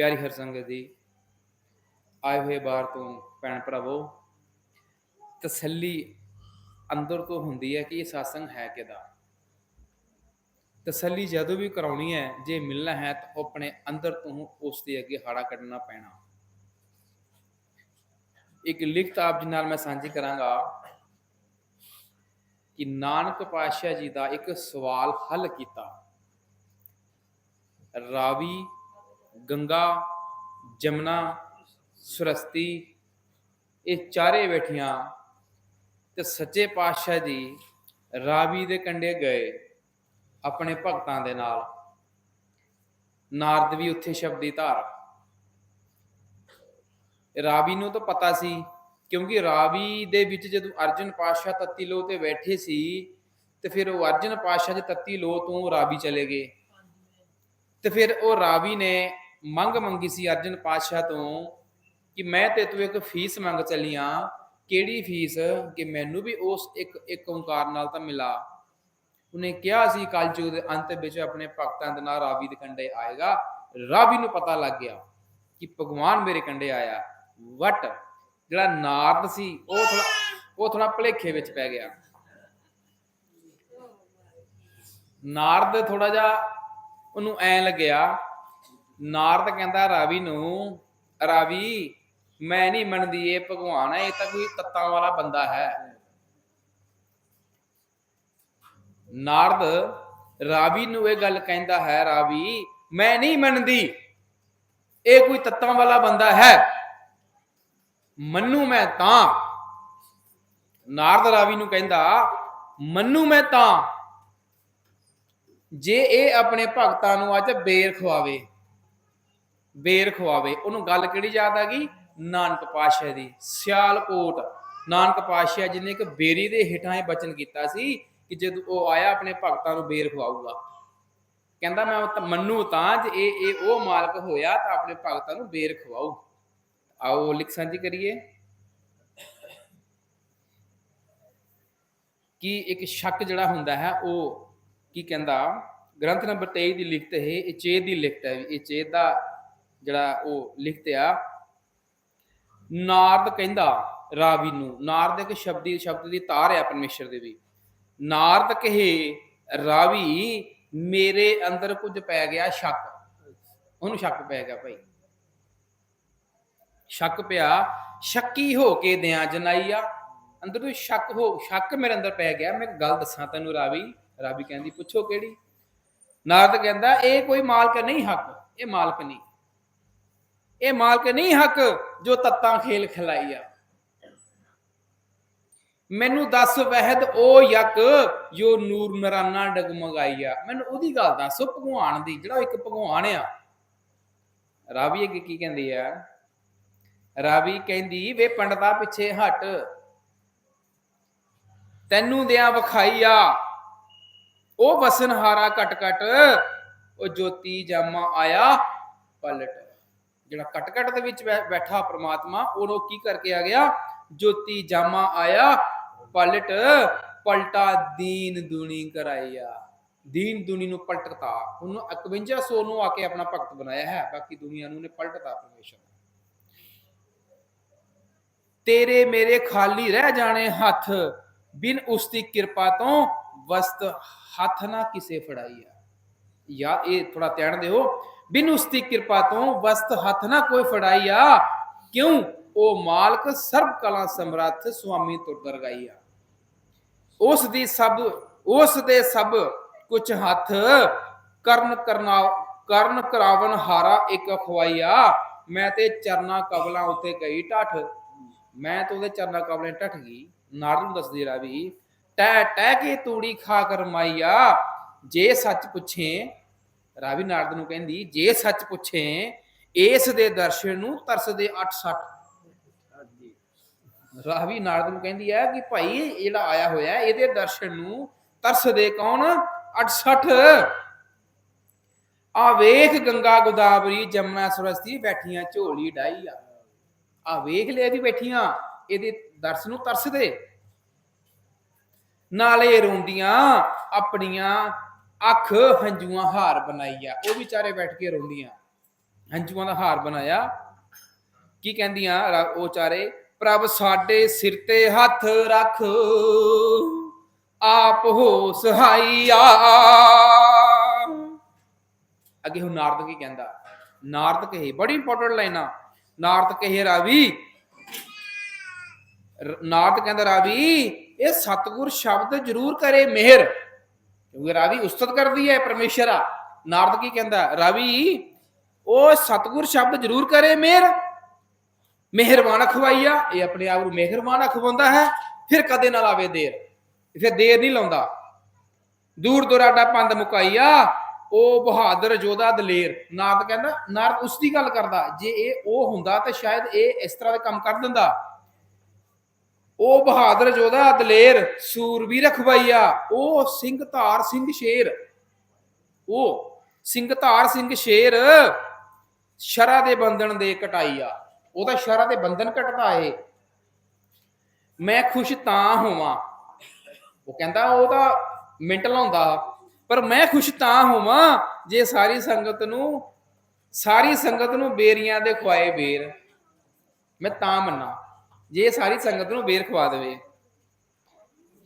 ਪਿਆਰੀ ਹਰ ਸੰਗਤ ਜੀ ਆਏ ਹੋਏ ਬਾਹਰ ਤੋਂ ਭੈਣ ਭਰਾਵੋ, ਤਸੱਲੀ ਅੰਦਰ ਤੋਂ ਹੁੰਦੀ ਹੈ ਕਿ ਇਹ satsang ਹੈ ਕਿਦਾ ਤਸੱਲੀ ਜਦੋਂ ਵੀ ਕਰਾਉਣੀ ਹੈ, ਜੇ ਮਿਲਣਾ ਹੈ ਤਾਂ ਆਪਣੇ ਅੰਦਰ ਤੋਂ ਉਸ ਦੇ ਅੱਗੇ ਹਾੜਾ ਕੱਢਣਾ ਪੈਣਾ। ਇੱਕ ਲਿਖਤ ਆਪ ਜੀ ਨਾਲ ਮੈਂ ਸਾਂਝੀ ਕਰਾਂਗਾ ਕਿ ਨਾਨਕ ਪਾਤਸ਼ਾਹ ਜੀ ਦਾ ਇੱਕ ਸਵਾਲ ਹੱਲ ਕੀਤਾ। ਰਾਵੀ ਗੰਗਾ, ਜਮਨਾ, ਸੁਰਸਤੀ, ਇਹ ਚਾਰੇ ਬੈਠੀਆਂ ਤੇ ਸੱਚੇ ਪਾਤਸ਼ਾਹ ਜੀ ਰਾਵੀ ਦੇ ਕੰਢੇ ਗਏ ਆਪਣੇ ਭਗਤਾਂ ਦੇ ਨਾਲ। ਨਾਰਦ ਵੀ ਉੱਥੇ ਸ਼ਬਦੀ ਧਾਰ। ਰਾਵੀ ਨੂੰ ਤਾਂ ਪਤਾ ਸੀ, ਕਿਉਂਕਿ ਰਾਵੀ ਦੇ ਵਿੱਚ ਜਦੋਂ ਅਰਜਨ ਪਾਤਸ਼ਾਹ ਤੱਤੀ ਲੋ ਤੇ ਬੈਠੇ ਸੀ, ਤੇ ਫਿਰ ਉਹ ਅਰਜਨ ਪਾਤਸ਼ਾਹ ਦੇ ਤੱਤੀ ਲੋ ਤੋਂ ਰਾਵੀ ਚਲੇ ਗਏ। ਤੇ ਫਿਰ ਉਹ ਰਾਵੀ ਨੇ ਮੰਗ ਮੰਗੀ ਸੀ ਅਰਜਨ ਪਾਤਸ਼ਾਹ ਤੋਂ ਕਿ ਮੈਂ ਤੇ ਤੂੰ ਇੱਕ ਫੀਸ ਮੰਗ ਚੱਲੀਆਂ ਕਿਹੜੀ ਫੀਸ? ਕਿ ਮੈਨੂੰ ਵੀ ਉਸ ਇੱਕ ਇੱਕ ਓੰਕਾਰ ਨਾਲ ਤਾਂ ਮਿਲਾ। ਉਹਨੇ ਕਿਹਾ ਸੀ, ਕਲਯੁਗ ਦੇ ਅੰਤ ਵਿੱਚ ਆਪਣੇ ਭਗਤਾਂ ਦੇ ਨਾਲ ਰਾਵੀ ਦੇ ਕੰਢੇ ਆਏਗਾ। ਰਾਵੀ ਨੂੰ ਪਤਾ ਲੱਗ ਗਿਆ ਕਿ ਭਗਵਾਨ ਮੇਰੇ ਕੰਢੇ ਆਇਆ। ਵਟ, ਜਿਹੜਾ ਨਾਰਦ ਸੀ, ਉਹ ਥੋੜਾ ਉਹ ਥੋੜਾ ਭਲੇਖੇ ਵਿੱਚ ਪੈ ਗਿਆ। ਨਾਰਦ ਥੋੜਾ ਜਿਹਾ ਉਹਨੂੰ ਐ ਲੱਗਿਆ ਨਾਰਦ ਕਹਿੰਦਾ ਰਾਵੀ ਨੂੰ, ਰਾਵੀ, ਮੈਂ ਨਹੀਂ ਮੰਨਦੀ ਇਹ ਭਗਵਾਨ ਹੈ ਇਹ ਤਾਂ ਕੋਈ ਤੱਤਾਂ ਵਾਲਾ ਬੰਦਾ ਹੈ। ਨਾਰਦ ਰਾਵੀ ਨੂੰ ਇਹ ਗੱਲ ਕਹਿੰਦਾ ਹੈ, ਰਾਵੀ, ਮੈਂ ਨਹੀਂ ਮੰਨਦੀ ਇਹ ਕੋਈ ਤੱਤਾਂ ਵਾਲਾ ਬੰਦਾ ਹੈ। ਮੰਨੂ ਮੈਂ ਤਾਂ। ਨਾਰਦ ਰਾਵੀ ਨੂੰ ਕਹਿੰਦਾ, ਮੰਨੂ ਮੈਂ ਤਾਂ, ਜੇ ਇਹ ਆਪਣੇ ਭਗਤਾਂ ਨੂੰ ਅੱਜ ਬੇਰ ਖਵਾਵੇ ਬੇਰ ਖਵਾਵੇ। ਉਹਨੂੰ ਗੱਲ ਕਿਹੜੀ ਯਾਦ ਆ ਗਈ? ਨਾਨਕ ਪਾਤਸ਼ਾਹ ਦੀ। ਸਿਆਲਕੋਟ। ਨਾਨਕ ਪਾਤਸ਼ਾਹ ਜੀ ਇੱਕ ਬੇਰੀ ਦੇ ਹੇਠਾਂ ਇਹ ਬਚਨ ਕੀਤਾ ਸੀ ਕਿ ਜਦ ਉਹ ਆਇਆ ਆਪਣੇ ਭਗਤਾਂ ਨੂੰ ਬੇਰ ਖਵਾਊਗਾ। ਕਹਿੰਦਾ ਮੈਂ ਤਾਂ ਮੰਨੂ ਤਾਂ ਜੇ ਇਹ ਇਹ ਉਹ ਮਾਲਕ ਹੋਇਆ ਤਾਂ ਆਪਣੇ ਭਗਤਾਂ ਨੂੰ ਬੇਰ ਖਵਾਊ। ਆਓ ਲਿਖ ਸਾਂਝੀ ਕਰੀਏ। ਕਿ ਇੱਕ ਸ਼ੱਕ ਜਿਹੜਾ ਹੁੰਦਾ ਹੈ, ਉਹ ਕੀ ਕਹਿੰਦਾ? ਗ੍ਰੰਥ ਨੰਬਰ 23 ਦੀ ਲਿਖਤ ਹੈ, ਇਹ ਚੇਤ ਦੀ ਲਿਖਤ ਹੈ। ਇਹ ਚੇਤ ਦਾ ਜਿਹੜਾ ਉਹ ਲਿਖਤ ਆ, ਨਾਰਦ ਕਹਿੰਦਾ ਰਾਵੀ ਨੂੰ, ਨਾਰਦ ਇੱਕ ਸ਼ਬਦੀ, ਸ਼ਬਦ ਦੀ ਤਾਰ ਹੈ ਪਰਮੇਸ਼ਰ ਦੇ ਵੀ। ਨਾਰਦ ਕਹੇ, ਰਾਵੀ, ਮੇਰੇ ਅੰਦਰ ਕੁਝ ਪੈ ਗਿਆ ਸ਼ੱਕ। ਉਹਨੂੰ ਸ਼ੱਕ ਪੈ ਗਿਆ ਭਾਈ। ਸ਼ੱਕ ਪਿਆ, ਸ਼ੱਕੀ ਹੋ ਕੇ ਦਿਆਂ ਜਨਾਈਆ। ਅੰਦਰ ਤੋਂ ਸ਼ੱਕ ਹੋ, ਸ਼ੱਕ ਮੇਰੇ ਅੰਦਰ ਪੈ ਗਿਆ। ਮੈਂ ਗੱਲ ਦੱਸਾਂ ਤੈਨੂੰ ਰਾਵੀ ਰਾਵੀ ਕਹਿੰਦੀ, ਪੁੱਛੋ ਕਿਹੜੀ? ਨਾਰਦ ਕਹਿੰਦਾ, ਇਹ ਕੋਈ ਮਾਲਕ ਨਹੀਂ ਹੱਕ, ਇਹ ਮਾਲਕ ਨਹੀਂ। ਇਹ ਮਾਲਕ ਨਹੀਂ ਹੱਕ ਜੋ ਤੱਤਾਂ ਖੇਲ ਖਿਲਾਈ ਆ। ਮੈਨੂੰ ਦੱਸ ਵਹਿਦ ਉਹ ਯਕ ਜੋ ਨੂਰ ਨਰਾਨਾ ਡਗਮਗਾਈ ਮੈਨੂੰ ਉਹਦੀ ਗੱਲ ਦੱਸ ਭਗਵਾਨ ਦੀ, ਜਿਹੜਾ ਇੱਕ ਭਗਵਾਨ ਆ। ਰਾਵੀ ਅੱਗੇ ਕੀ ਕਹਿੰਦੀ ਆ? ਰਾਵੀ ਕਹਿੰਦੀ, ਵੇ ਪੰਡਤਾ ਪਿੱਛੇ ਹਟ। ਤੈਨੂੰ ਦਿਆਂ ਵਿਖਾਈ ਆ। ਉਹ ਵਸਨਹਾਰਾ ਕਟ ਕਟ ਉਹ ਜੋਤੀ ਜਾਮਾ ਆਇਆ, ਪਲਟ। ਜਿਹੜਾ ਕਟ ਕਟ ਦੇ ਵਿੱਚ ਬੈਠਾ ਪ੍ਰਮਾਤਮਾ, ਉਹਨੂੰ ਕੀ ਕਰਕੇ ਆ ਗਿਆ? ਜੋਤੀ ਜਾਮਾ ਆਇਆ, ਪਲਟ, ਪਲਟਾ ਦੀਨ ਦੁਨੀ ਕਰਾਇਆ। ਦੀਨ ਦੁਨੀ ਨੂੰ ਪਲਟਤਾ। ਉਹਨੂੰ 5100 ਨੂੰ ਆ ਕੇ ਆਪਣਾ ਭਗਤ ਬਣਾਇਆ ਹੈ, ਬਾਕੀ ਦੁਨੀਆ ਨੂੰ ਨੇ ਪਲਟਤਾ ਪਰਮੇਸ਼ਰ ਤੇਰੇ ਮੇਰੇ ਖਾਲੀ ਰਹਿ ਜਾਣੇ ਹੱਥ, ਬਿਨ ਉਸ ਦੀ ਕਿਰਪਾ ਤੋਂ ਵਸਤ ਹੱਥ ਨਾ ਕਿਸੇ ਫੜਾਈਆ। ਯਾ, ਇਹ ਥੋੜਾ ਧਿਆਨ ਦਿਓ। ਬਿਨ ਉਸਦੀ ਕਿਰਪਾ ਤੋਂ ਵਸਤ ਹੱਥ ਨਾ ਕੋਈ ਫੜਾਈਆ ਕਿਉਂ? ਉਹ ਮਾਲਕ ਸਰਬ ਕਲਾ ਸਮਰੱਥ ਸੁਆਮੀ ਤੁਰ ਦਰਗਾਈਆ ਉਸ ਦੀ ਸਭ, ਉਸ ਦੇ ਸਭ ਕੁਛ ਹੱਥ ਕਰਨ ਕਰਨਾ, ਕਰਨ ਕਰਾਵਨ ਹਾਰਾ ਇੱਕ ਖਵਾਈਆ ਮੈਂ ਤੇ ਚਰਨਾ ਕਬਲਾਂ ਉੱਤੇ ਗਈ ਠੱਠ ਮੈਂ ਤੇ ਉਹਦੇ ਚਰਨਾ ਕਬਲੇ ਠੱਠ ਗਈ। ਨਾਰ ਨੂੰ ਦੱਸਦੀ ਰਾਵੀ ਟਹਿ ਟਹਿ ਕੇ ਤੂੜੀ ਖਾ ਕਰ ਮਾਈਆ ਜੇ ਸੱਚ ਪੁੱਛੇ ਰਾਵੀ ਨਾਰਦ ਨੂੰ ਕਹਿੰਦੀ, ਜੇ ਸੱਚ ਪੁੱਛੇ, ਇਸ ਦੇ ਦਰਸ਼ਨ ਨੂੰ ਤਰਸਦੇ 860 ਰਾਵੀ ਨਾਰਦ ਨੂੰ ਕਹਿੰਦੀ ਹੈ ਕਿ ਭਾਈ, ਜਿਹੜਾ ਆਇਆ ਹੋਇਆ, ਇਹਦੇ ਦਰਸ਼ਨ ਨੂੰ ਤਰਸਦੇ ਕੌਣ? 68 ਆ ਵੇਖ ਗੰਗਾ ਗੋਦਾਵਰੀ ਜਮਨਾ ਸਰਸਤੀ, ਬੈਠੀਆਂ ਝੋਲੀ ਡਾਈ ਆ। ਆ ਵੇਖ ਲਿਆ ਵੀ ਬੈਠੀਆਂ, ਇਹਦੇ ਦਰਸ ਨੂੰ ਤਰਸਦੇ। ਨਾਲੇ ਰੋਂਦੀਆਂ, ਆਪਣੀਆਂ ਅੱਖ ਹੰਝੂਆਂ ਹਾਰ ਬਣਾਈ ਆ ਉਹ ਵਿਚਾਰੇ ਬੈਠ ਕੇ ਰੋਂਦੀਆਂ। ਹੰਝੂਆਂ ਦਾ ਹਾਰ ਬਣਾਇਆ। ਕੀ ਕਹਿੰਦੀਆਂ ਉਹ ਚਾਰੇ? ਪ੍ਰਭ ਸਾਡੇ ਸਿਰ ਤੇ ਹੱਥ ਰੱਖ। ਆਪ ਹੋ ਸਹਾਈਆ। ਅੱਗੇ ਹੁਣ ਨਾਰਦ ਕੀ ਕਹਿੰਦਾ? ਨਾਰਦ ਕਹੇ, ਬੜੀ ਇੰਪੋਰਟੈਂਟ ਲਾਈਨਾਂ। ਨਾਰਦ ਕਹੇ, ਰਾਵੀ। ਨਾਰਦ ਕਹਿੰਦਾ, ਰਾਵੀ, ਇਹ ਸਤਗੁਰ ਸ਼ਬਦ ਜ਼ਰੂਰ ਕਰੇ ਮਿਹਰ। ਕਿਉਂਕਿ ਰਾਵੀ ਉਸਤਤ ਕਰਦੀ ਹੈ ਪਰਮੇਸ਼ਰ ਆ। ਨਾਰਦ ਕੀ ਕਹਿੰਦਾ, ਰਾਵੀ, ਉਹ ਸਤਗੁਰ ਸ਼ਬਦ ਜ਼ਰੂਰ ਕਰੇ ਮਿਹਰ ਮਿਹਰਬਾਨ ਖਵਾਈਆ। ਇਹ ਆਪਣੇ ਆਪ ਨੂੰ ਮਿਹਰਬਾਨ ਖਵਾਉਂਦਾ ਹੈ। ਫਿਰ ਕਦੇ ਨਾ ਲਾਵੇ ਦੇਰ। ਫਿਰ ਦੇਰ ਨਹੀਂ ਲਾਉਂਦਾ। ਦੂਰ ਦੁਰਾਡਾ ਪੰਦ ਮੁਕਾਈਆ। ਉਹ ਬਹਾਦਰ ਜੋਧਾ ਦਲੇਰ। ਨਾਰਦ ਕਹਿੰਦਾ, ਨਾਰਦ ਉਸ ਦੀ ਗੱਲ ਕਰਦਾ। ਜੇ ਇਹ ਉਹ ਹੁੰਦਾ ਤਾਂ ਸ਼ਾਇਦ ਇਹ ਇਸ ਤਰ੍ਹਾਂ ਦੇ ਕੰਮ ਕਰ ਦਿੰਦਾ। ਉਹ ਬਹਾਦਰ ਜੋਧਾ ਦਲੇਰ, ਸੂਰਬੀਰ ਖਵਾਈਆ ਉਹ ਸਿੰਘ ਧਾਰ ਸਿੰਘ ਸ਼ੇਰ। ਉਹ ਸਿੰਘ ਧਾਰ ਸਿੰਘ ਸ਼ੇਰ ਸ਼ਰਾ ਦੇ ਬੰਧਨ ਦੇ ਕਟਾਈਆ। ਉਹਦਾ ਸ਼ਰਾ ਦੇ ਬੰਧਨ ਕਟਦਾ ਏ। ਮੈਂ ਖੁਸ਼ ਤਾਂ ਹੋਵਾਂ। ਉਹ ਕਹਿੰਦਾ ਉਹ ਤਾਂ ਮਿੰਟ ਲਾਉਂਦਾ। ਪਰ ਮੈਂ ਖੁਸ਼ ਤਾਂ ਹੋਵਾਂ ਜੇ ਸਾਰੀ ਸੰਗਤ ਨੂੰ, ਸਾਰੀ ਸੰਗਤ ਨੂੰ ਬੇਰੀਆਂ ਦੇ ਖਵਾਏ ਬੇਰ। ਮੈਂ ਤਾਂ ਮੰਨਾ। ਜੇ ਸਾਰੀ ਸੰਗਤ ਨੂੰ ਬੇਰ ਖਵਾ ਦੇਵੇ।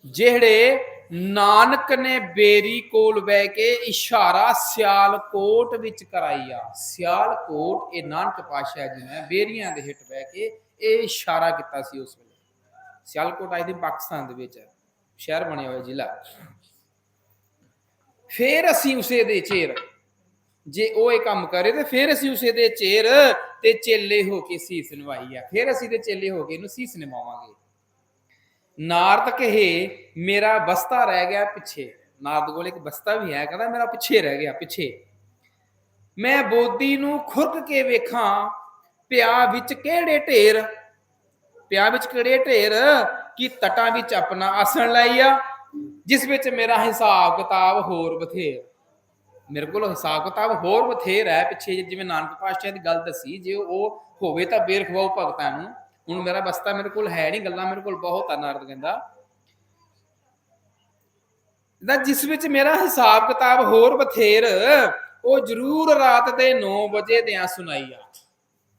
ਜਿਹੜੇ ਨਾਨਕ ਨੇ ਬੇਰੀ ਕੋਲ ਬਹਿ ਕੇ ਇਸ਼ਾਰਾ ਸਿਆਲਕੋਟ ਵਿੱਚ ਕਰਾਈਆ ਸਿਆਲਕੋਟ ਇਹ ਨਾਨਕ ਪਾਸ਼ਾ ਜੀ ਨੇ ਬੇਰੀਆਂ ਦੇ ਹਿੱਟ ਬਹਿ ਕੇ ਇਹ ਇਸ਼ਾਰਾ ਕੀਤਾ ਸੀ ਉਸ ਵੇਲੇ। ਸਿਆਲਕੋਟ ਆਈ ਦੀ ਪਾਕਿਸਤਾਨ ਦੇ ਵਿੱਚ ਸ਼ਹਿਰ ਬਣਿਆ ਹੋਇਆ ਜ਼ਿਲ੍ਹਾ। ਫੇਰ ਅਸੀਂ ਉਸੇ ਦੇ ਚੇਰ। ਜੇ ਉਹ ਇਹ ਕੰਮ ਕਰੇ ਤੇ ਫੇਰ ਅਸੀਂ ਉਸੇ ਦੇ ਚੇਰ ਤੇ ਚੇਲੇ ਹੋ ਕੇ ਸੀਸ ਨਵਾਈ ਆ। ਫਿਰ ਅਸੀਂ ਤੇ ਚੇਲੇ ਹੋ ਕੇ ਇਹਨੂੰ ਸੀਸ ਨਿਵਾਵਾਂਗੇ। ਨਾਰਦ ਕਹੇ, ਮੇਰਾ ਬਸਤਾ ਰਹਿ ਗਿਆ ਪਿੱਛੇ। ਨਾਰਦ ਕੋਲ ਇੱਕ ਬਸਤਾ ਵੀ ਹੈ, ਕਹਿੰਦਾ, ਮੇਰਾ ਪਿੱਛੇ ਰਹਿ ਗਿਆ, ਪਿੱਛੇ। ਮੈਂ ਬੋਦੀ ਨੂੰ ਖੁਰਕ ਕੇ ਵੇਖਾਂ, ਪਿਆ ਵਿੱਚ ਕਿਹੜੇ ਢੇਰ? ਪਿਆ ਵਿੱਚ ਕਿਹੜੇ ਢੇਰ? ਕਿ ਤਟਾਂ ਵਿੱਚ ਆਪਣਾ ਆਸਣ ਲਾਈਆ ਜਿਸ ਵਿੱਚ ਮੇਰਾ ਹਿਸਾਬ ਕਿਤਾਬ ਹੋਰ ਬਥੇਰ। ਮੇਰੇ ਕੋਲ ਹਿਸਾਬ ਕਿਤਾਬ ਹੋਰ ਬਥੇਰ ਹੈ, ਪਿੱਛੇ ਜਿਵੇਂ ਨਾਨਕ ਪਾਤਸ਼ਾਹ ਦੀ ਗੱਲ ਦੱਸੀ, ਜੇ ਉਹ ਹੋਵੇ ਤਾਂ ਬੇਰਖਵਾਉ ਭਗਤਾਂ ਨੂੰ ਹੁਣ ਮੇਰਾ ਬਸਤਾ ਮੇਰੇ ਕੋਲ ਹੈ ਨਹੀਂ, ਗੱਲਾਂ ਮੇਰੇ ਕੋਲ ਬਹੁਤ ਆ ਨਾਰਦ ਕਹਿੰਦਾ। ਦਾ ਜਿਸ ਵਿੱਚ ਮੇਰਾ ਹਿਸਾਬ ਕਿਤਾਬ ਹੋਰ ਬਥੇਰ, ਉਹ ਜ਼ਰੂਰ ਰਾਤ ਦੇ 9 ਵਜੇ ਦਿਆਂ ਸੁਣਾਈ ਆ।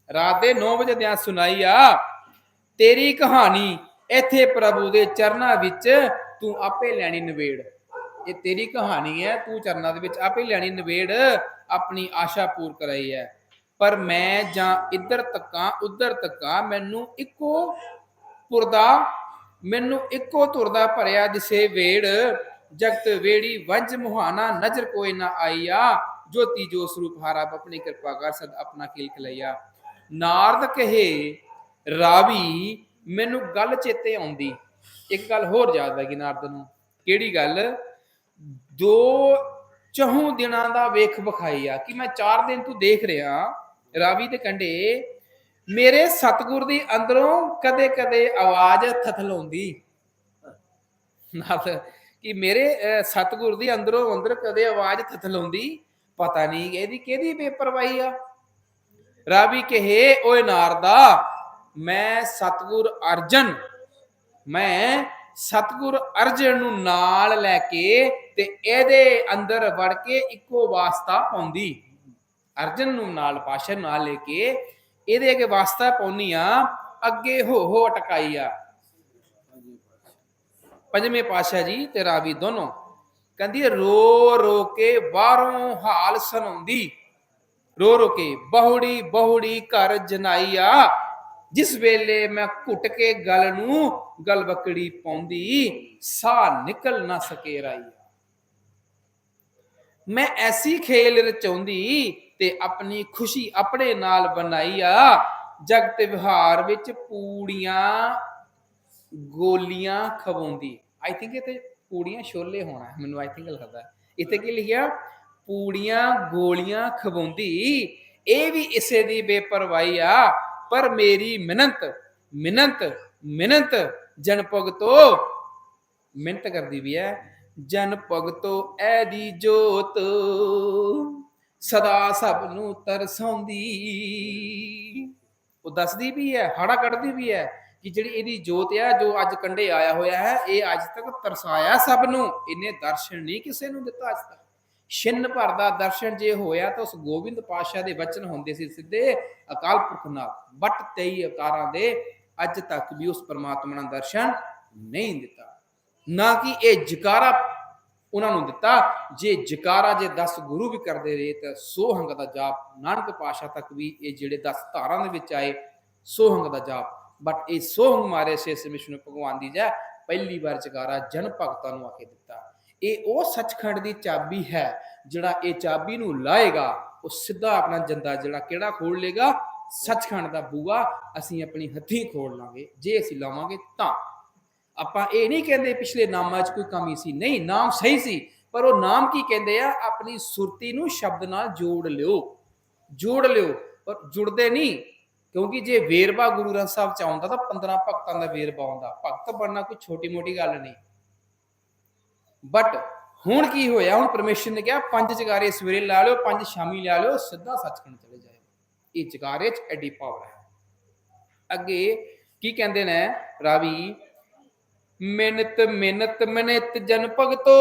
ਰਾਤ ਦੇ 9 ਵਜੇ ਦਿਆਂ ਸੁਣਾਈ ਆ, ਤੇਰੀ ਕਹਾਣੀ ਇੱਥੇ ਪ੍ਰਭੂ ਦੇ ਚਰਨਾਂ ਵਿੱਚ ਤੂੰ ਆਪੇ ਲੈਣੀ ਨਵੇੜ। ਇਹ ਤੇਰੀ ਕਹਾਣੀ ਹੈ, ਤੂੰ ਚਰਨਾਂ ਦੇ ਵਿੱਚ ਆਪੇ ਲੈਣੀ ਨਵੇੜ ਆਪਣੀ ਆਸ਼ਾ ਪੂਰ ਕਰਾਈ ਹੈ। ਪਰ ਮੈਂ ਜਾਂ ਇੱਧਰ ਤੱਕਾਂ, ਉੱਧਰ ਤੱਕਾਂ ਮੈਨੂੰ ਇੱਕੋ ਪੁਰਦਾ ਮੈਨੂੰ ਇੱਕੋ ਤੁਰਦਾ ਭਰਿਆ ਦਿਸੇ ਵੇੜ। ਜਗਤ ਵੇੜੀ ਵੰਜ ਮੁਹਾਨਾ, ਨਜ਼ਰ ਕੋਈ ਨਾ ਆਈਆ। ਜੋਤੀ ਜੋ ਸਰੂਪ ਹਾਰਾ, ਆਪਣੀ ਕਿਰਪਾ ਕਰ ਸਦ ਆਪਣਾ ਖੇਲ ਖਲਈਆ। ਨਾਰਦ ਕਹੇ, ਰਾਵੀ, ਮੈਨੂੰ ਗੱਲ ਚੇਤੇ ਆਉਂਦੀ। ਇੱਕ ਗੱਲ ਹੋਰ ਯਾਦ ਆ ਗਈ ਨਾਰਦ ਨੂੰ। ਕਿਹੜੀ ਗੱਲ? ਦੋ ਚਹੂ ਦਿਨਾਂ ਦਾ ਵੇਖ ਵਿਖਾਈ ਆ। ਕਿ ਮੈਂ 4 ਦਿਨ ਤੂੰ ਦੇਖ ਰਿਹਾ? ਰਾਵੀ ਦੇ ਕੰਢੇ ਮੇਰੇ ਸਤਗੁਰ ਦੀ ਅੰਦਰੋਂ ਕਦੇ-ਕਦੇ ਆਵਾਜ਼ ਥਥਲਾਉਂਦੀ। ਨਾਲ ਕਿ ਮੇਰੇ ਅਹ, ਸਤਿਗੁਰ ਦੀ ਅੰਦਰੋਂ ਅੰਦਰ ਕਦੇ ਆਵਾਜ਼ ਥਥਲਾਉਂਦੀ? ਪਤਾ ਨਹੀਂ ਇਹਦੀ ਕਿਹਦੀ ਬੇਪਰਵਾਹੀ ਆ। ਰਾਵੀ ਕਹੇ ਓਏ ਨਾਰਦਾ ਮੈਂ ਸਤਿਗੁਰ ਅਰਜਨ ਮੈਂ ਸਤਿਗੁਰ ਅਰਜਨ ਨੂੰ ਨਾਲ ਲੈ ਕੇ ਤੇ ਇਹਦੇ ਅੰਦਰ ਵੜ ਕੇ ਇੱਕੋ ਵਾਸਤਾ ਪਾਉਂਦੀ। ਅਰਜਨ ਨੂੰ ਨਾਲ ਪਾਸ਼ਾ ਨਾਲ ਲੈ ਕੇ ਇਹਦੇ ਅੱਗੇ ਵਾਸਤਾ ਪਾਉਣੀ ਆ, ਅੱਗੇ ਹੋ ਹੋ ਅਟਕਾਈ ਆ। ਪੰਜਵੇਂ ਪਾਸ਼ਾ ਜੀ ਤੇ ਰਾਵੀ ਦੋਨੋਂ ਕਹਿੰਦੀ ਰੋ ਰੋ ਕੇ ਬਾਹਰੋਂ ਹਾਲ ਸੁਣਾਉਂਦੀ। ਰੋ ਰੋ ਕੇ, ਬਹੁੜੀ ਬਹੁੜੀ ਘਰ ਜਨਾਈਆ ਜਿਸ ਵੇਲੇ ਮੈਂ ਘੁੱਟ ਕੇ ਗਲ ਨੂੰ ਗਲਬਕੜੀ ਪਾਉਂਦੀ, ਸਾਹ ਨਿਕਲ ਨਾ ਸਕੇ ਰਾਈ। ਮੈਂ ਐਸੀ ਖੇਲ ਰਚਾਉਂਦੀ ਤੇ ਆਪਣੀ ਖੁਸ਼ੀ ਆਪਣੇ ਨਾਲ ਬਣਾਈ ਆ ਜਗਤ ਵਿਹਾਰ ਵਿੱਚ ਪੂੜੀਆਂ, ਗੋਲੀਆਂ ਖਵਾਉਂਦੀ। ਆਈ ਥਿੰਕ ਇਹ ਪੂੜੀਆਂ ਛੋਲੇ ਹੋਣਾ, ਮੈਨੂੰ ਆਈ ਥਿੰਕ ਲੱਗਦਾ। ਇੱਥੇ ਕੀ ਲਿਖਿਆ? ਪੂੜੀਆਂ, ਗੋਲੀਆਂ ਖਵਾਉਂਦੀ, ਇਹ ਵੀ ਇਸੇ ਦੀ ਬੇਪਰਵਾਹੀ ਆ। ਪਰ ਮੇਰੀ ਮਿਹਨਤ ਮਿਹਨਤ ਮਿਹਨਤ ਜਨ ਭਗਤੋ ਮਿਹਨਤ ਕਰਦੀ ਵੀ ਹੈ ਜਨ ਭਗਤੋ ਐ ਦੀ ਜੋਤ ਸਦਾ ਸਭ ਨੂੰ ਤਰਸਾਉਂਦੀ। ਉਹ ਦੱਸਦੀ ਵੀ ਹੈ ਹਾੜਾ ਕੱਢਦੀ ਵੀ ਹੈ ਕਿ ਜਿਹੜੀ ਇਹਦੀ ਜੋਤ ਹੈ ਜੋ ਅੱਜ ਕੰਡੇ ਆਇਆ ਹੋਇਆ ਹੈ, ਇਹ ਅੱਜ ਤੱਕ ਤਰਸਾਇਆ ਸਭ ਨੂੰ ਇਹਨੇ ਦਰਸ਼ਨ ਨਹੀਂ ਕਿਸੇ ਨੂੰ ਦਿੱਤਾ ਅੱਜ ਤੱਕ। ਛਿੰਨ ਭਰ ਦਾ ਦਰਸ਼ਨ ਜੇ ਹੋਇਆ ਤਾਂ ਉਸ ਗੋਬਿੰਦ ਪਾਤਸ਼ਾਹ ਦੇ ਵਚਨ ਹੁੰਦੇ ਸੀ ਸਿੱਧੇ ਅਕਾਲ ਪੁਰਖ ਨਾਲ ਬਟ 23 ਅਵਤਾਰਾਂ ਦੇ ਅੱਜ ਤੱਕ ਵੀ ਉਸ ਪਰਮਾਤਮਾ ਦਾ ਦਰਸ਼ਨ ਨਹੀਂ ਦਿੱਤਾ। ਨਾ ਕਿ ਇਹ ਜਕਾਰਾ ਉਹਨਾਂ ਨੂੰ ਦਿੱਤਾ, ਜੇ ਜਕਾਰਾ ਜੇ 10 ਗੁਰੂ ਵੀ ਕਰਦੇ ਰਹੇ ਤਾਂ ਸੋਹੰਗ ਦਾ ਜਾਪ, ਨਾਨਕ ਪਾਸ਼ਾ ਤੱਕ ਵੀ ਇਹ ਜਿਹੜੇ 10 ਧਾਰਾਂ ਦੇ ਵਿੱਚ ਆਏ ਸੋਹੰਗ ਦਾ ਜਾਪ। ਬਟ ਇਹ ਸੋਹੰਗ ਮਾਰੇ ਸੇ ਵਿਸ਼ਨੂੰ ਭਗਵਾਨ ਦੀ ਜੈ, ਪਹਿਲੀ ਵਾਰ ਜਕਾਰਾ ਜਨ ਭਗਤਾਂ ਨੂੰ ਆ ਕੇ ਦਿੱਤਾ। ਇਹ ਉਹ ਸੱਚਖੰਡ ਦੀ ਚਾਬੀ ਹੈ, ਜਿਹੜਾ ਇਹ ਚਾਬੀ ਨੂੰ ਲਾਏਗਾ, ਉਹ ਸਿੱਧਾ ਆਪਣਾ ਜੰਦਾ ਜਿਹੜਾ ਕਿਹੜਾ ਖੋਲ ਲੇਗਾ ਸੱਚਖੰਡ ਦਾ ਬੂਆ ਅਸੀਂ ਆਪਣੀ ਹੱਥੀਂ ਖੋਲ ਲਾਂਗੇ, ਜੇ ਅਸੀਂ ਲਾਵਾਂਗੇ ਤਾਂ। ਆਪਾਂ ਇਹ ਨਹੀਂ ਕਹਿੰਦੇ ਪਿਛਲੇ ਨਾਮਾਂ 'ਚ ਕੋਈ ਕਮੀ ਸੀ। ਨਹੀਂ, ਨਾਮ ਸਹੀ ਸੀ, ਪਰ ਉਹ ਨਾਮ ਕੀ ਕਹਿੰਦੇ ਆ? ਆਪਣੀ ਸੁਰਤੀ ਨੂੰ ਸ਼ਬਦ ਨਾਲ ਜੋੜ ਲਿਓ। ਜੋੜ ਲਿਓ, ਪਰ ਜੁੜਦੇ ਨਹੀਂ, ਕਿਉਂਕਿ ਜੇ ਵੇਰਵਾ ਗੁਰੂ ਗ੍ਰੰਥ ਸਾਹਿਬ ਚ ਆਉਂਦਾ ਤਾਂ 15 ਭਗਤਾਂ ਦਾ ਵੇਰਵਾ ਆਉਂਦਾ। ਭਗਤ ਬਣਨਾ ਕੋਈ ਛੋਟੀ ਮੋਟੀ ਗੱਲ ਨਹੀਂ। ਬਟ ਹੁਣ ਕੀ ਹੋਇਆ? ਹੁਣ ਪਰਮੇਸ਼ਰ ਨੇ ਕਿਹਾ, ਪੰਜ ਜਗਾਰੇ ਸਵੇਰੇ ਲਾ ਲਿਓ, ਪੰਜ ਸ਼ਾਮੀ ਲਾ ਲਿਓ, ਸਿੱਧਾ ਸੱਚਖੰਡ ਚਲੇ ਜਾਏ ਇਹ ਜਗਾਰੇ ਚ ਐਡੀ ਪਾਵਰ ਹੈ। ਅੱਗੇ ਕੀ ਕਹਿੰਦੇ ਨੇ ਰਾਵੀ? ਮਿਹਨਤ ਮਿਹਨਤ ਮਿਹਨਤ ਜਨ ਭਗਤੋ।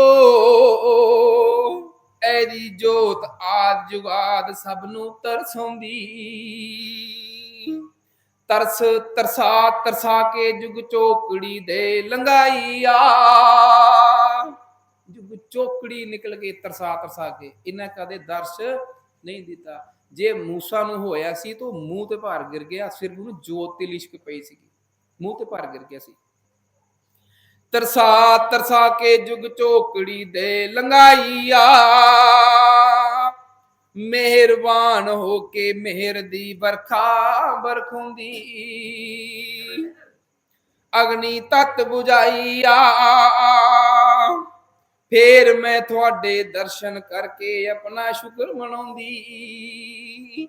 ਐਦੀ ਜੋਤ ਆਦ ਜੁਗਾਦ ਸਭ ਨੂੰ ਤਰਸਾਉਂਦੀ ਤਰਸ ਤਰਸਾ ਤਰਸਾ ਕੇ ਜੁਗ ਚੋਕੜੀ ਦੇ ਲੰਗਾਈ ਆ। ਚੋਕੜੀ ਨਿਕਲ ਕੇ ਤਰਸਾ ਤਰਸਾ ਕੇ ਇਹਨਾਂ ਕਦੇ ਦਰਸ਼ ਨਹੀਂ ਦਿੱਤਾ। ਜੇ ਮੂਸਾ ਨੂੰ ਹੋਇਆ ਸੀ ਤਾਂ ਮੂੰਹ ਤੇ ਭਾਰ ਗਿਰ ਗਿਆ, ਸਿਰ ਨੂੰ ਜੋਤ ਤੇ ਲਿਸ਼ਕ ਪਈ ਸੀਗੀ। ਮੂੰਹ ਤੇ ਭਾਰ ਗਿਰ ਗਿਆ ਸੀ। ਤਰਸਾ ਤਰਸਾ ਕੇ ਜੁਗ ਚੋਕੜੀ ਦੇ ਲੰਗਾਈਆ ਮਿਹਰਬਾਨ ਹੋ ਕੇ ਮਿਹਰ ਦੀ ਵਰਖਾ ਬਰਖੁੰਦੀ ਅਗਨੀ ਤਤ 부ਝਾਈਆ ਫੇਰ ਮੈਂ ਤੁਹਾਡੇ ਦਰਸ਼ਨ ਕਰਕੇ ਆਪਣਾ ਸ਼ੁਕਰ ਮਨਾਉਂਦੀ।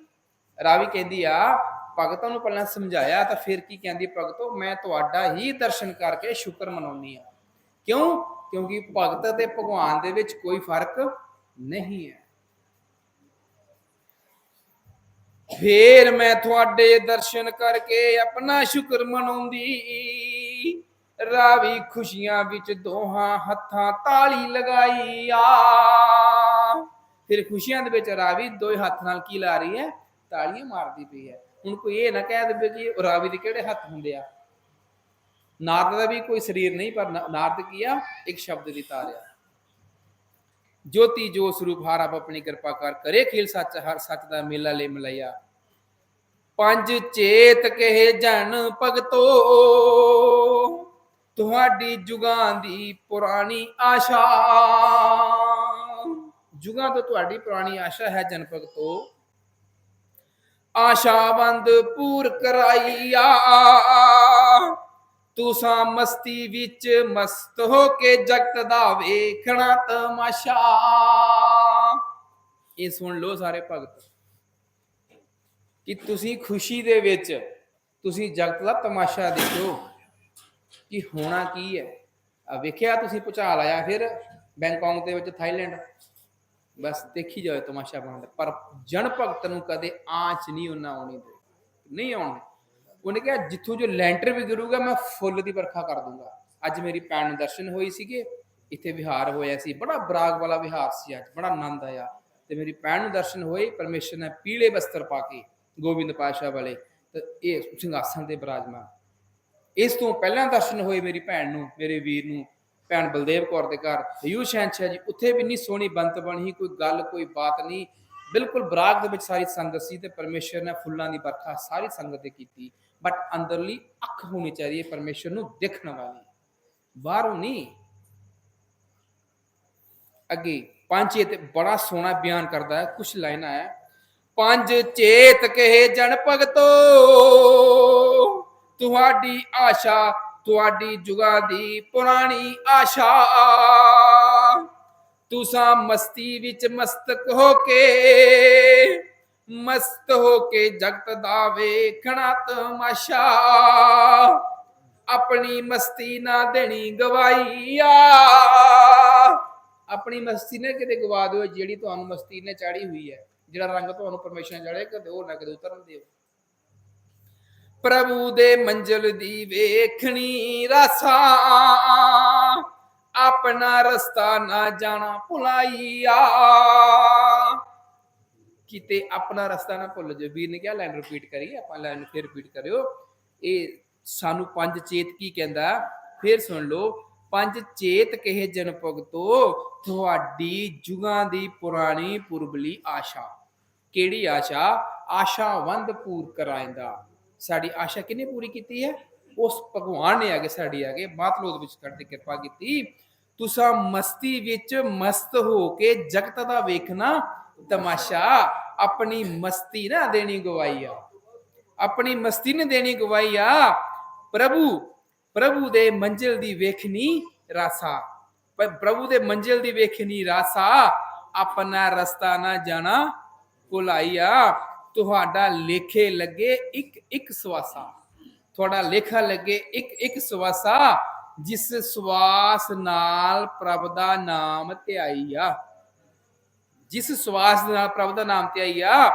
ਰਾਵੀ ਕਹਿੰਦੀ ਆ, ਭਗਤਾਂ ਨੂੰ ਪਹਿਲਾਂ ਸਮਝਾਇਆ ਤਾਂ ਫਿਰ ਕੀ ਕਹਿੰਦੀ ਭਗਤੋ, ਮੈਂ ਤੁਹਾਡਾ ਹੀ ਦਰਸ਼ਨ ਕਰਕੇ ਸ਼ੁਕਰ ਮਨਾਉਣੀ ਆ। ਕਿਉਂ? ਕਿਉਂਕਿ ਭਗਤ ਤੇ ਭਗਵਾਨ ਦੇ ਵਿੱਚ ਕੋਈ ਫ਼ਰਕ ਨਹੀਂ ਹੈ। ਫੇਰ ਮੈਂ ਤੁਹਾਡੇ ਦਰਸ਼ਨ ਕਰਕੇ ਆਪਣਾ ਸ਼ੁਕਰ ਮਨਾਉਂਦੀ। ਰਾਵੀ ਖੁਸ਼ੀਆਂ ਵਿੱਚ ਦੋਹਾਂ ਹੱਥਾਂ ਤਾਲੀ ਲਗਾਈ, ਆ। ਫਿਰ ਖੁਸ਼ੀਆਂ ਦੇ ਵਿੱਚ ਰਾਵੀ ਦੋਏ ਹੱਥ ਨਾਲ ਕੀ ਲਾ ਰਹੀ ਹੈ? ਤਾਲੀਆਂ ਮਾਰਦੀ ਪਈ ਹੈ। ਹੁਣ ਕੋਈ ਇਹ ਨਾ ਕਹਿ ਦੇਵੇ ਕਿ ਰਾਵੀ ਦੇ ਕਿਹੜੇ ਹੱਥ ਹੁੰਦੇ ਆ? ਨਾਰਦ ਦਾ ਵੀ ਕੋਈ ਸਰੀਰ ਨਹੀਂ, ਪਰ ਨਾਰਦ ਕੀ ਆ? ਇੱਕ ਸ਼ਬਦ ਦੀ ਤਾਰਿਆ ਜੋਤੀ ਜੋ ਸਰੂਪ ਹਾਰ ਆਪ ਆਪਣੀ ਕਿਰਪਾ ਕਰ ਕਰੇ, ਖੇਲ ਸੱਚ, ਹਰ ਸੱਚ ਦਾ ਮੇਲਾ ਲੈ ਮਲਈਆ। ਪੰਜ ਚੇਤ ਕਹੇ ਜਨ ਭਗਤੋ। ਤੁਹਾਡੀ ਜੁਗਾਂ ਦੀ ਪੁਰਾਣੀ ਆਸ਼ਾ। ਜੁਗਾਂ ਤੋਂ ਤੁਹਾਡੀ ਪੁਰਾਣੀ ਆਸ਼ਾ ਹੈ ਜਨ ਭਗਤੋ ਆਸ਼ਾਵੰਦ ਪੂਰ ਕਰਾਈਆ। ਤੁਸਾਂ ਮਸਤੀ ਵਿੱਚ ਮਸਤ ਹੋ ਕੇ ਜਗਤ ਦਾ ਵੇਖਣਾ ਤਮਾਸ਼ਾ। ਇਹ ਸੁਣ ਲਓ ਸਾਰੇ ਭਗਤ, ਕਿ ਤੁਸੀਂ ਖੁਸ਼ੀ ਦੇ ਵਿੱਚ ਤੁਸੀਂ ਜਗਤ ਦਾ ਤਮਾਸ਼ਾ ਦੇਖੋ। ਕਿ ਹੋਣਾ ਕੀ ਹੈ? ਆ ਵੇਖਿਆ ਤੁਸੀਂ ਭੁਚਾਲ ਆਇਆ ਫਿਰ ਬੈਂਕਾਕ ਦੇ ਵਿੱਚ ਥਾਈਲੈਂਡ? ਬਸ ਦੇਖੀ ਜਾਓ ਤਮਾਸ਼ਾ ਬਣਦਾ ਪਰ ਜਨ ਭਗਤ ਨੂੰ ਕਦੇ ਆਂਚ ਨਹੀਂ ਉਹਨਾਂ ਆਉਣੀ ਦੇ। ਨਹੀਂ ਆਉਣੀ। ਉਹਨੇ ਕਿਹਾ, ਜਿੱਥੋਂ ਜੋ ਲੈਂਟਰ ਵੀ ਗਿਰੂਗਾ, ਮੈਂ ਫੁੱਲ ਦੀ ਵਰਖਾ ਕਰ ਦੂੰਗਾ। ਅੱਜ ਮੇਰੀ ਭੈਣ ਨੂੰ ਦਰਸ਼ਨ ਹੋਈ ਸੀਗੇ। ਇੱਥੇ ਵਿਹਾਰ ਹੋਇਆ ਸੀ। ਬੜਾ ਬਰਾਗ ਵਾਲਾ ਵਿਹਾਰ ਸੀ ਅੱਜ। ਬੜਾ ਆਨੰਦ ਆਇਆ। ਤੇ ਮੇਰੀ ਭੈਣ ਨੂੰ ਦਰਸ਼ਨ ਹੋਏ। ਪਰਮੇਸ਼ਰ ਨੇ ਪੀਲੇ ਬਸਤਰ ਪਾ ਕੇ ਗੋਬਿੰਦ ਪਾਸ਼ਾ ਵਾਲੇ ਤੇ ਇਹ ਸਿੰਘਾਸਨ ਦੇ ਬਿਰਾਜਮਾਨ। ਇਸ ਤੋਂ ਪਹਿਲਾਂ ਦਰਸ਼ਨ ਹੋਏ ਮੇਰੀ ਭੈਣ ਨੂੰ, ਮੇਰੇ ਵੀਰ ਨੂੰ, ਭੈਣ ਬਲਦੇਵ ਕੌਰ ਦੇ ਘਰ। ਹਯੂ ਸ਼ਹਿਨਸ਼ਾਹ ਜੀ, ਉੱਥੇ ਵੀ ਨਹੀਂ ਸੋਹਣੀ ਬੰਤ ਬਣੀ, ਕੋਈ ਗੱਲ, ਕੋਈ ਬਾਤ ਨਹੀਂ। ਬਿਲਕੁਲ ਬਰਾਗ ਦੇ ਵਿੱਚ ਸਾਰੀ ਸੰਗਤ ਸੀ ਤੇ ਪਰਮੇਸ਼ਰ ਨੇ ਫੁੱਲਾਂ ਦੀ ਵਰਖਾ ਸਾਰੀ ਸੰਗਤ ਤੇ ਕੀਤੀ। ਬਟ ਅੰਦਰਲੀ ਅੱਖ ਹੋਣੀ ਚਾਹੀਦੀ ਹੈ ਪਰਮੇਸ਼ਰ ਨੂੰ ਦੇਖਣ ਵਾਲੀ। ਬਾਹਰੋਂ ਨਹੀਂ। ਅੱਗੇ, ਪੰਜ ਤੇ ਬੜਾ ਸੋਹਣਾ ਬਿਆਨ ਕਰਦਾ ਹੈ ਕੁਝ ਲਾਈਨਾਂ ਹੈ। ਪੰਜ ਚੇਤ ਕਹੇ ਜਨ ਭਗਤੋ। ਤੁਹਾਡੀ ਆਸ਼ਾ, ਤੁਹਾਡੀ ਜੁਗਾ ਦੀ ਪੁਰਾਣੀ ਆਸ਼ਾ। ਤੁਸਾਂ ਮਸਤੀ ਵਿੱਚ ਮਸਤਕ ਹੋ ਕੇ, ਮਸਤ ਹੋ ਕੇ ਜਗਤ ਦਾ ਵੇਖਣਾ ਤਮਾਸ਼ਾ। ਆਪਣੀ ਮਸਤੀ ਨਾ ਦੇਣੀ ਗਵਾਈਆ ਆਪਣੀ ਮਸਤੀ ਨੇ ਕਿਤੇ ਗਵਾ ਦਿਓ, ਜਿਹੜੀ ਤੁਹਾਨੂੰ ਮਸਤੀ ਨੇ ਚਾੜੀ ਹੋਈ ਹੈ, ਜਿਹੜਾ ਰੰਗ ਤੁਹਾਨੂੰ ਪਰਮੇਸ਼ਰ ਨੇ ਚੜੇ ਕਦੇ ਉਹ ਨਾ ਕਦੇ ਉਤਰਨ ਦਿਓ। ਪ੍ਰਭੂ ਦੇ ਮੰਜ਼ਲ ਦੀ ਵੇਖਣੀ ਰਸਾ। ਆਪਣਾ ਰਸਤਾ ਨਾ ਜਾਣਾ ਭੁਲਾਈਆ। ਕਿਤੇ ਆਪਣਾ ਰਸਤਾ ਨਾ ਭੁੱਲ ਜਾਓ ਵੀਰ ਨੇ ਕਿਹਾ ਲਾਈਨ ਰਿਪੀਟ ਕਰੀ, ਆਪਾਂ ਲਾਈਨ ਫਿਰ ਰਿਪੀਟ ਕਰਿਓ। ਇਹ ਸਾਨੂੰ ਪੰਜ ਚੇਤ ਕੀ ਕਹਿੰਦਾ? ਫਿਰ ਸੁਣ ਲਓ, ਪੰਜ ਚੇਤ ਕਹੇ ਜਨ ਭਗਤੋ, ਤੁਹਾਡੀ ਜੁਗਾਂ ਦੀ ਪੁਰਾਣੀ ਪੁਰਬਲੀ ਆਸ਼ਾ। ਕਿਹੜੀ ਆਸ਼ਾ? ਆਸ਼ਾਵੰਦ ਪੂਰ ਕਰਾਇੰਦਾ। ਸਾਡੀ ਆਸ਼ਾ ਕਿਨੇ ਪੂਰੀ ਕੀਤੀ ਹੈ? ਉਸ ਭਗਵਾਨ ਨੇ ਆਗੇ ਸਾਡੀ ਆਗੇ ਮਾਤਲੋਦ ਵਿੱਚ ਕਰਦੇ ਕਿਰਪਾ ਕੀਤੀ। ਤੁਸਾਂ ਮਸਤੀ ਵਿੱਚ ਮਸਤ ਹੋ ਕੇ ਜਗਤ ਦਾ ਵੇਖਣਾ ਤਮਾਸ਼ਾ। ਆਪਣੀ ਮਸਤੀ ਨਾ ਦੇਣੀ ਗਵਾਈਆ ਆਪਣੀ ਮਸਤੀ ਨੇ ਦੇਣੀ ਗਵਾਈਆ ਪ੍ਰਭੂ ਪ੍ਰਭੂ ਦੇ ਮੰਜ਼ਿਲ ਦੀ ਵੇਖਣੀ ਰਾਸਾ। ਪ੍ਰਭੂ ਦੇ ਮੰਜ਼ਿਲ ਦੀ ਵੇਖਣੀ ਰਾਸਾ। ਆਪਣਾ ਰਸਤਾ ਨਾ ਜਾਣਾ ਭੁਲਾਈਆ ਤੁਹਾਡਾ ਲੇਖੇ ਲੱਗੇ ਇੱਕ ਇੱਕ ਸਵਾਸਾ। ਤੁਹਾਡਾ ਲੇਖਾ ਲੱਗੇ ਇੱਕ ਇੱਕ ਸਵਾਸਾ, ਜਿਸ ਸਵਾਸ ਨਾਲ ਪ੍ਰਭ ਦਾ ਨਾਮ ਧਿਆਈਆ। ਜਿਸ ਸਵਾਸ ਨਾਲ ਪ੍ਰਭ ਦਾ ਨਾਮ ਧਿਆਈਆ,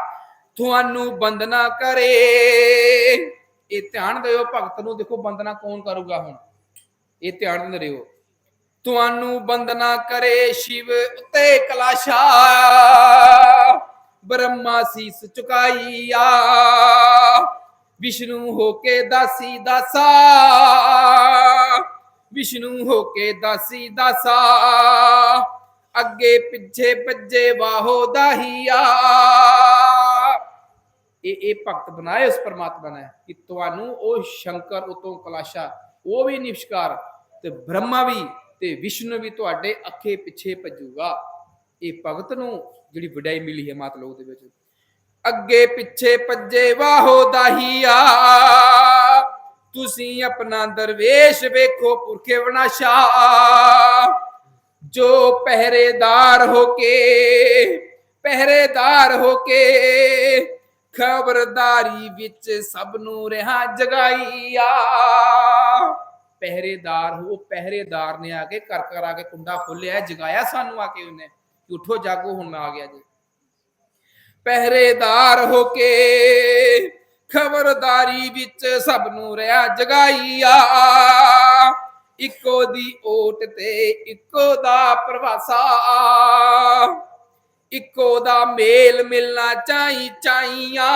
ਤੁਹਾਨੂੰ ਬੰਦਨਾ ਕਰੇ। ਇਹ ਧਿਆਨ ਦਿਓ, ਭਗਤ ਨੂੰ ਦੇਖੋ ਬੰਦਨਾ ਕੌਣ ਕਰੂਗਾ ਹੁਣ। ਇਹ ਧਿਆਨ ਦਿੰਦੇ ਰਹੋ। ਤੁਹਾਨੂੰ ਬੰਦਨਾ ਕਰੇ ਸ਼ਿਵ ਉਤੇ ਕਲਾਸ਼ਾ। ਬ੍ਰਹਮਾ ਸੀਸ ਝੁਕਾਈਆ ਵਿਸ਼ਨੂੰ ਹੋ ਕੇ ਦਾਸੀ ਦਾਸਾ। ਵਿਸ਼ਨੂੰ ਹੋ ਕੇ ਦਾਸੀ ਦਾਸਾ। ਅੱਗੇ ਪਿੱਛੇ ਭੱਜੇ ਵਾਹੋ ਦਾਹੀਆ। ਇਹ ਇਹ ਭਗਤ ਬਣਾਏ, ਉਸ ਪਰਮਾਤਮਾ ਨੇ ਕਿ ਤੁਹਾਨੂੰ ਉਹ ਸ਼ੰਕਰ ਉਤੋਂ ਕਲਾਸ਼ਾ, ਉਹ ਵੀ ਨਿਸ਼ਕਾਰ ਤੇ ਬ੍ਰਹਮਾ ਵੀ ਤੇ ਵਿਸ਼ਨੂੰ ਵੀ ਤੁਹਾਡੇ ਅੱਖੇ ਪਿੱਛੇ ਭੱਜੂਗਾ। ਇਹ ਭਗਤ ਨੂੰ ਜਿਹੜੀ ਵਡਾਈ ਮਿਲੀ ਹੈ ਮਾਤ ਲੋਕ ਦੇ ਵਿੱਚ। ਅੱਗੇ ਪਿੱਛੇ ਭੱਜੇ ਵਾਹੋ ਦਾਹੀਆ। ਤੁਸੀਂ ਆਪਣਾ ਦਰਵੇਸ਼ ਵੇਖੋ ਪੁਰਖੇ ਵਿਨਾਸ਼ਾ। ਜੋ ਪਹਿਰੇਦਾਰ ਹੋ ਕੇ, ਪਹਿਰੇਦਾਰ ਹੋ ਕੇ ਖਬਰਦਾਰੀ ਵਿੱਚ ਸਭ ਨੂੰ ਰਹਾ ਜਗਾਈਆ। ਪਹਿਰੇਦਾਰ ਹੋ ਪਹਿਰੇਦਾਰ ਨੇ ਆ ਕੇ ਘਰ ਘਰ ਆ ਕੇ ਕੁੰਡਾ ਖੋਲਿਆ ਜਗਾਇਆ ਸਾਨੂੰ ਆ ਕੇ ਉਹਨੇ। ਕਿ ਉਠੋ ਜਾਗੋ ਹੁਣ ਮੈਂ ਆ ਗਿਆ ਜੀ ਪਹਿਰੇਦਾਰ ਹੋ ਕੇ ਖਬਰਦਾਰੀ ਵਿੱਚ ਸਭ ਨੂੰ ਰਿਆ ਜਗਾਈਆ ਇੱਕੋ ਦੀ ਓਟ ਤੇ ਇੱਕੋ ਦਾ ਪ੍ਰਵਾਸਾ ਇੱਕੋ ਦਾ ਮੇਲ ਮਿਲਣਾ ਚਾਹੀ ਚਾਈਆਂ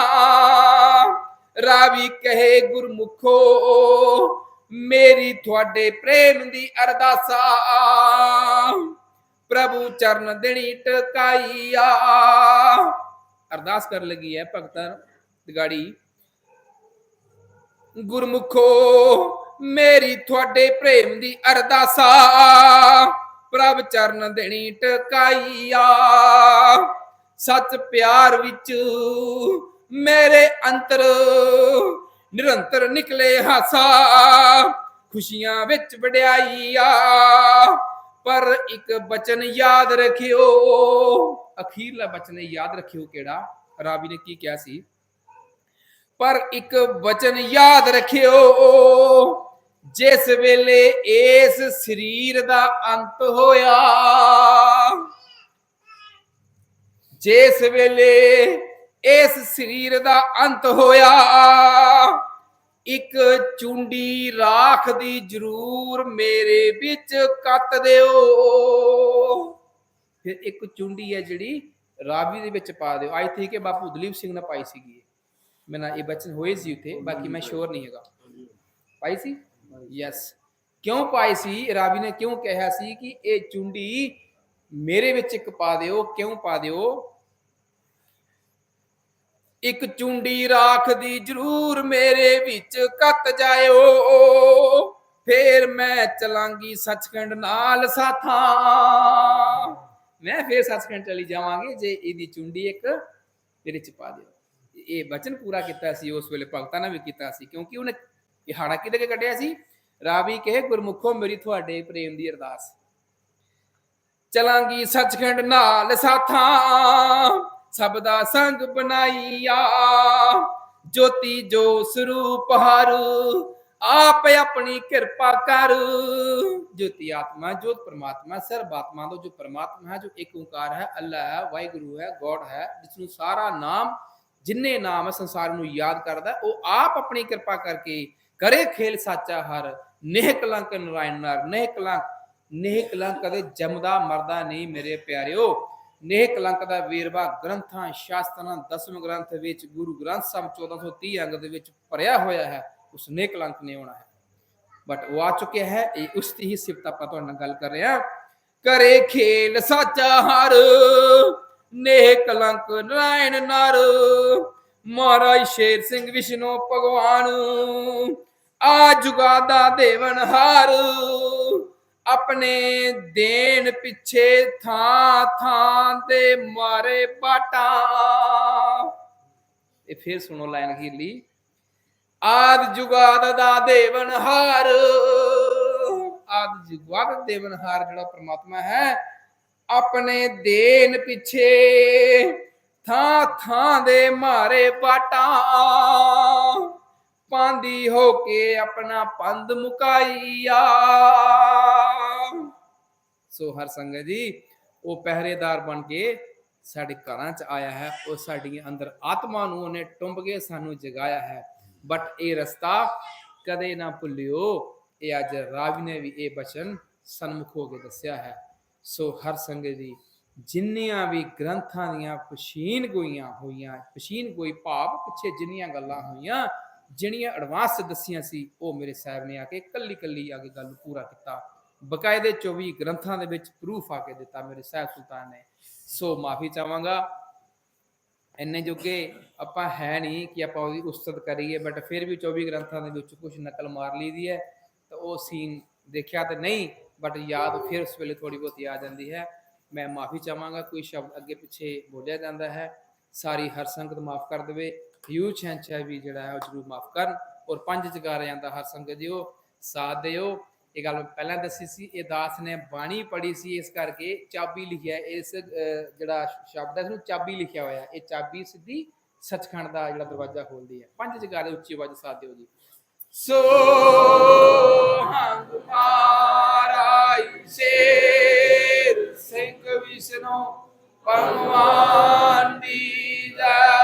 ਰਾਵੀ ਕਹੇ ਗੁਰਮੁਖੋ ਮੇਰੀ ਤੁਹਾਡੇ ਪ੍ਰੇਮ ਦੀ ਅਰਦਾਸਾ ਪ੍ਰਭੂ ਚਰਨ ਦੇਣੀ ਟਕਾਈਆ। ਅਰਦਾਸ ਕਰਨ ਲੱਗੀ ਹੈ ਭਗਤਾਂ ਦਿਗਾੜੀ ਗੁਰਮੁਖੋ, ਮੇਰੀ ਤੁਹਾਡੇ ਪ੍ਰੇਮ ਦੀ ਅਰਦਾਸਾ। ਪ੍ਰਭ ਚਰਨ ਦੇਣੀ ਟਕਾਈਆ। ਸੱਚ ਪਿਆਰ ਵਿੱਚ ਮੇਰੇ ਅੰਤਰ ਨਿਰੰਤਰ ਨਿਕਲੇ ਹਾਸਾ। ਖੁਸ਼ੀਆਂ ਵਿੱਚ ਵਡਿਆਈਆ। ਪਰ ਇੱਕ ਬਚਨ ਯਾਦ ਰੱਖਿਓ। ਅਖੀਰਲਾ ਬਚਨ ਯਾਦ ਰੱਖਿਓ ਕਿਹੜਾ? ਰਾਵੀ ਨੇ ਕੀ ਕਿਹਾ ਸੀ? ਪਰ ਇੱਕ ਬਚਨ ਯਾਦ ਰੱਖਿਓ, ਜਿਸ ਵੇਲੇ ਇਸ ਸਰੀਰ ਦਾ ਅੰਤ ਹੋਇਆ, ਜਿਸ ਵੇਲੇ ਇਸ ਸਰੀਰ ਦਾ ਅੰਤ ਹੋਇਆ ਇੱਕ ਚੁੰਡੀ ਰਾਖ ਦੀ ਜ਼ਰੂਰ ਮੇਰੇ ਵਿੱਚ ਕੱਤ ਦਿਓ। ਫਿਰ ਇੱਕ ਚੁੰਡੀ ਹੈ ਜਿਹੜੀ ਰਾਵੀ ਦੇ ਵਿੱਚ ਪਾ ਦਿਓ। ਆਈ ਥਿੰਕ ਕਿ ਬਾਪੂ ਦਲੀਪ ਸਿੰਘ ਨੇ ਪਾਈ ਸੀਗੀ ਮੈਂ ਨਾ ਇਹ ਬਚਨ ਹੋਏ ਸੀ ਉਥੇ, ਬਾਕੀ ਮੈਂ ਸ਼ੋਰ ਨਹੀਂ ਹੈਗਾ। ਪਾਈ ਸੀ? ਯੈਸ ਕਿਉਂ ਪਾਏ ਸੀ? ਰਾਵੀ ਨੇ ਕਿਉਂ ਕਿਹਾ ਸੀ ਕਿ ਇਹ ਚੁੰਡੀ ਮੇਰੇ ਵਿੱਚ ਇੱਕ ਪਾ ਦਿਓ? ਕਿਉਂ ਪਾ ਦਿਓ? ਇੱਕ ਚੁੰਡੀ ਰਾਖ ਦੀ ਜ਼ਰੂਰ ਮੇਰੇ ਵਿੱਚ ਕੱਤ ਜਾਇਓ। ਫੇਰ ਮੈਂ ਚਲਾਂਗੀ ਸੱਚਖੰਡ ਨਾਲ ਸਾਥਾਂ। ਮੈਂ ਫੇਰ ਸੱਚਖੰਡ ਚਲੀ ਜਾਵਾਂਗੇ, ਜੇ ਇਹਦੀ ਚੁੰਡੀ ਇੱਕ ਮੇਰੇ ਚ ਪਾ ਦਿਓ। ਇਹ ਬਚਨ ਪੂਰਾ ਕੀਤਾ ਸੀ, ਉਸ ਵੇਲੇ ਭਗਤਾਂ ਨੇ ਵੀ ਕੀਤਾ ਸੀ, ਕਿਉਂਕਿ ਉਹਨੇ ਇਹ ਹਾੜਾ ਕੇ ਕੱਢਿਆ ਸੀ? ਰਾਵੀ ਕਹੇ, ਗੁਰਮੁਖੋ, ਮੇਰੀ ਤੁਹਾਡੇ ਪ੍ਰੇਮ ਦੀ ਅਰਦਾਸ। ਚਲਾਂਗੀ ਸੱਚਖੰਡ ਨਾਲ ਸਾਥਾਂ। ਸਭ ਦਾ ਸੰਗ ਬਣਾਈਆ। ਜੋਤੀ ਜੋ ਸਰੂਪ ਹਰ, ਆਪ ਆਪਣੀ ਕਿਰਪਾ ਕਰ। ਜੋਤੀ ਆਤਮਾ ਜੋਤ ਪ੍ਰਮਾਤਮਾ ਸਰਬ ਆਤਮਾ ਦਾ ਜੋ ਪ੍ਰਮਾਤਮਾ ਹੈ, ਜੋ ਇੱਕ ਓੰਕਾਰ ਹੈ, ਅੱਲਾ ਹੈ, ਵਾਹਿਗੁਰੂ ਹੈ, ਗੋਡ ਹੈ ਜਿਸ ਨੂੰ ਸਾਰਾ ਨਾਮ, ਜਿੰਨੇ ਨਾਮ ਸੰਸਾਰ ਨੂੰ ਯਾਦ ਕਰਦਾ, ਉਹ ਆਪ ਆਪਣੀ ਕਿਰਪਾ ਕਰਕੇ ਕਰੇ ਖੇਲ ਸਾਚਾ ਹਰ। ਨਿਹ ਕਲੰਕ ਨਰਾਇਣ ਨਰ ਨੇਹ ਕਲੰਕ ਨੇਹ ਕਲੰਕ ਕਦੇ ਜੰਮਦਾ ਮਰਦਾ ਨਹੀਂ ਮੇਰੇ ਪਿਆਰਿਓ। ਨੇਹ ਕਲੰਕ ਦਾ ਵੇਰਵਾ ਗ੍ਰੰਥਾਂ, ਸ਼ਾਸਤਰਾਂ, ਦਸਮ ਗ੍ਰੰਥ ਵਿੱਚ, ਗੁਰੂ ਗ੍ਰੰਥ ਸਾਹਿਬ 1430 ਅੰਗ ਦੇ ਵਿੱਚ ਭਰਿਆ ਹੋਇਆ ਹੈ, ਉਸ ਨੇਹ ਕਲੰਕ ਨੇ ਹੋਣਾ ਹੈ। ਬਟ ਉਹ ਆ ਚੁੱਕਿਆ ਹੈ, ਇਹ ਉਸ ਦੀ ਹੀ ਸਿਫਤ ਆਪਾਂ ਤੁਹਾਡੇ ਨਾਲ ਗੱਲ ਕਰ ਰਹੇ ਹਾਂ। ਕਰੇ ਖੇਲ ਸਾਚਾ ਹਰ ਨੇਹ ਕਲੰਕ ਨਾਰਾਇਣ ਨਰ। ਮਹਾਰਾਜ ਸ਼ੇਰ ਸਿੰਘ ਵਿਸ਼ਨੂੰ ਭਗਵਾਨ, ਆ ਜੁਗਾ ਦਾ ਦੇਵਨ ਹਾਰ। ਆਪਣੇ ਦੇਣ ਪਿੱਛੇ ਥਾਂ ਥਾਂ ਦੇ ਮਾਰੇ ਬਾਟਾ ਇਹ ਫੇਰ ਸੁਣੋ ਲਾਈਨ ਖੀਲੀ। ਆਦ ਜੁਗਾਦ ਦਾ ਦੇਵਨ ਹਾਰ। ਆਦ ਜੁਗਾਦ ਦਾ ਦੇਵਨ ਹਾਰ ਜਿਹੜਾ ਪ੍ਰਮਾਤਮਾ ਹੈ, ਆਪਣੇ ਦੇਣ ਪਿੱਛੇ ਥਾਂ ਥਾਂ ਦੇ ਮਾਰੇ ਬਾਟਾ ਪਾਂਦੀ ਹੋ ਕੇ ਆਪਣਾ ਪੰਦ ਮੁਕਾਈਆ। ਸੋ ਹਰ ਸੰਗਤ ਜੀ, ਉਹ ਪਹਿਰੇਦਾਰ ਬਣ ਕੇ ਸਾਡੇ ਘਰਾਂ 'ਚ ਆਇਆ ਹੈ, ਉਹ ਸਾਡੀ ਅੰਦਰ ਆਤਮਾ ਨੂੰ ਉਹਨੇ ਟੁੰਬ ਕੇ ਸਾਨੂੰ ਜਗਾਇਆ ਹੈ। ਬਟ ਇਹ ਰਸਤਾ ਕਦੇ ਨਾ ਭੁੱਲਿਓ, ਇਹ ਅੱਜ ਰਾਵੀ ਨੇ ਵੀ ਇਹ ਬਚਨ ਸਨਮੁਖ ਹੋ ਕੇ ਦੱਸਿਆ ਹੈ। ਸੋ ਹਰ ਸੰਗਤ ਜੀ, ਜਿੰਨੀਆਂ ਵੀ ਗ੍ਰੰਥਾਂ ਦੀਆਂ ਪਛੀਨ ਗੋਈਆਂ ਹੋਈਆਂ, ਪਛੀਨ ਗੋਈ ਭਾਵ ਪਿੱਛੇ ਜਿੰਨੀਆਂ ਗੱਲਾਂ ਹੋਈਆਂ ਜਿਹੜੀਆਂ ਐਡਵਾਂਸ ਦੱਸੀਆਂ ਸੀ, ਉਹ ਮੇਰੇ ਸਾਹਿਬ ਨੇ ਆ ਕੇ ਕੱਲੀ ਕੱਲੀ ਆ ਕੇ ਗੱਲ ਪੂਰਾ ਕੀਤਾ। ਬਕਾਇਦੇ 24 ਗ੍ਰੰਥਾਂ ਦੇ ਵਿੱਚ ਪ੍ਰੂਫ ਆ ਕੇ ਦਿੱਤਾ ਮੇਰੇ ਸਾਹਿਬ ਸੁਲਤਾਨ ਨੇ। ਸੋ ਮਾਫੀ ਚਾਹਾਂਗਾ। ਇੰਨੇ ਜੋਗੇ ਆਪਾਂ ਹੈ ਨਹੀਂ ਕਿ ਆਪਾਂ ਉਹਦੀ ਉਸਤਤ ਕਰੀਏ ਬਟ ਫਿਰ ਵੀ 24 ਗ੍ਰੰਥਾਂ ਦੇ ਵਿੱਚ ਕੁਝ ਨਕਲ ਮਾਰ ਲਈਦੀ ਹੈ। ਤਾਂ ਉਹ ਸੀਨ ਦੇਖਿਆ ਤੇ ਨਹੀਂ ਬਟ ਯਾਦ ਫਿਰ ਉਸ ਵੇਲੇ ਥੋੜੀ ਬਹੁਤੀ ਆ ਜਾਂਦੀ ਹੈ। ਮੈਂ ਮਾਫੀ ਚਾਹਾਂਗਾ, ਕੋਈ ਸ਼ਬਦ ਅੱਗੇ ਪਿੱਛੇ ਬੋਲਿਆ ਜਾਂਦਾ ਹੈ। ਸਾਰੀ ਹਰ ਸੰਗਤ ਮਾਫ ਕਰ ਦੇਵੇ। ਯੂ ਛੰਚਾ ਵੀ ਜਿਹੜਾ ਹੈ ਉਹ ਜ਼ਰੂਰ ਮਾਫ ਕਰਨ ਔਰ ਪੰਜ ਜਗਾਰਿਆਂ ਜਾਂਦਾ ਹਰ ਸੰਗਤ ਦਿਓ, ਸਾਥ ਦਿਓ। ਇਹ ਗੱਲ ਪਹਿਲਾਂ ਦੱਸੀ ਸੀ, ਇਹ ਦਾਸ ਨੇ ਬਾਣੀ ਪੜ੍ਹੀ ਸੀ, ਇਸ ਕਰਕੇ ਚਾਬੀ ਲਿਖਿਆ ਇਸ ਜਿਹੜਾ ਸ਼ਬਦ ਹੈ, ਇਸ ਨੂੰ ਚਾਬੀ ਲਿਖਿਆ ਹੋਇਆ ਇਹ ਚਾਬੀ ਸਿੱਧੀ ਸੱਚਖੰਡ ਦਾ ਜਿਹੜਾ ਦਰਵਾਜ਼ਾ ਖੋਲਦੀ ਹੈ। ਪੰਜ ਜਗਾਰੇ ਉੱਚੀ ਆਵਾਜ਼ ਸਾਥ ਦਿਓ ਜੀ। ਸੋ ਹੰਗ ਮਾਰਾਈ ਸ਼ੇਰ ਸਿੰਘ ਵਿਸ਼ਨੂੰ ਭਗਵਾਨ ਦੀ ਦਾ